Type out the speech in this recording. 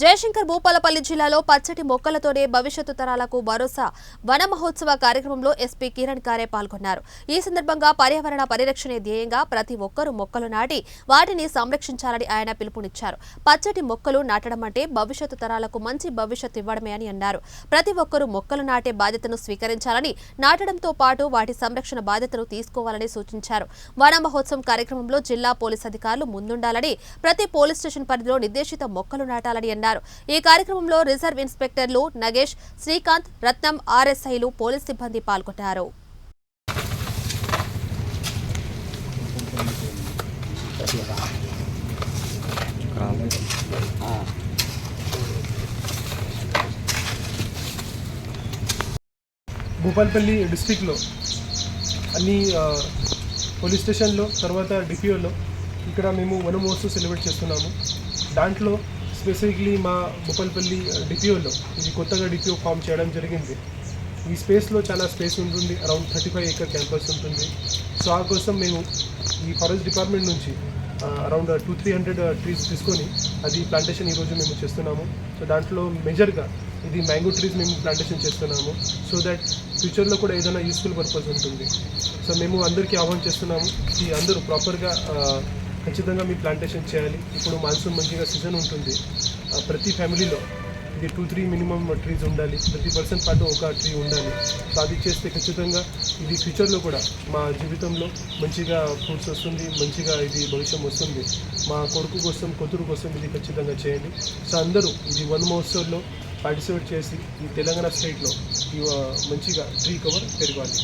జయశంకర్ భూపాలపల్లి జిల్లాలో పచ్చటి మొక్కలతోనే భవిష్యత్తు తరాలకు భరోసా వన మహోత్సవ కార్యక్రమంలో ఎస్పీ కిరణ్ కారే పాల్గొన్నారు. ఈ సందర్భంగా పర్యావరణ పరిరక్షణే ధ్యేయంగా ప్రతి ఒక్కరూ మొక్కలు నాటి వాటిని సంరక్షించాలని ఆయన పిలుపునిచ్చారు. పచ్చటి మొక్కలు నాటడం అంటే భవిష్యత్తు తరాలకు మంచి భవిష్యత్తు ఇవ్వడమే అని అన్నారు. ప్రతి ఒక్కరూ మొక్కలు నాటే బాధ్యతను స్వీకరించాలని నాటడంతో పాటు వాటి సంరక్షణ బాధ్యతను తీసుకోవాలని సూచించారు. వన మహోత్సవం కార్యక్రమంలో జిల్లా పోలీస్ అధికారులు ముందుండాలని ప్రతి పోలీస్ స్టేషన్ పరిధిలో నిర్దేశిత మొక్కలు నాటాలని అన్నారు. ఈ కార్యక్రమంలో రిజర్వ్ ఇన్స్పెక్టర్లు నగేష్ శ్రీకాంత్ రత్నం ఆర్ఎస్ఐలు పోలీస్ సిబ్బంది పాల్గొన్నారు భూపాల్పల్లి డిస్టిక్లో అన్ని పోలీస్ స్టేషన్లో తర్వాత డిపిఓలో ఇక్కడ మేము వనమహోత్సవం సెలబ్రేట్ చేస్తున్నాము. దాంట్లో స్పెసిఫిక్లీ మా భూపాల్పల్లి డిపిఓలో uh, ఇది కొత్తగా డిపిఓ ఫామ్ చేయడం జరిగింది. ఈ స్పేస్లో చాలా స్పేస్ ఉంటుంది around thirty five acre campus ఉంటుంది. సో ఆ కోసం మేము ఈ ఫారెస్ట్ డిపార్ట్మెంట్ నుంచి around two three hundred trees తీసుకొని అది ప్లాంటేషన్ ఈరోజు మేము చేస్తున్నాము. సో దాంట్లో మేజర్గా ఇది మ్యాంగో ట్రీస్ మేము ప్లాంటేషన్ చేస్తున్నాము. సో దట్ ఫ్యూచర్లో కూడా ఏదైనా యూస్ఫుల్ పర్పస్ ఉంటుంది. సో మేము అందరికీ ఆహ్వానం చేస్తున్నాము. ఈ అందరూ ప్రాపర్గా ఖచ్చితంగా మీ ప్లాంటేషన్ చేయాలి. ఇప్పుడు మాన్సూన్ మంచిగా సీజన్ ఉంటుంది. ప్రతి ఫ్యామిలీలో ఇది టూ త్రీ మినిమం ట్రీస్ ఉండాలి. ప్రతి పర్సన్ పాటు ఒక ట్రీ ఉండాలి. సో అది చేస్తే ఖచ్చితంగా ఇది ఫ్యూచర్లో కూడా మా జీవితంలో మంచిగా ఫ్రూట్స్ వస్తుంది మంచిగా ఇది భవిష్యం వస్తుంది. మా కొడుకు కోసం కూతురు కోసం ఇది ఖచ్చితంగా చేయండి. సో అందరూ ఇది వన్ మహోత్సవ్లో పార్టిసిపేట్ చేసి ఈ తెలంగాణ స్టేట్లో ఈ మంచిగా ట్రీ కవర్ పెరగాలి.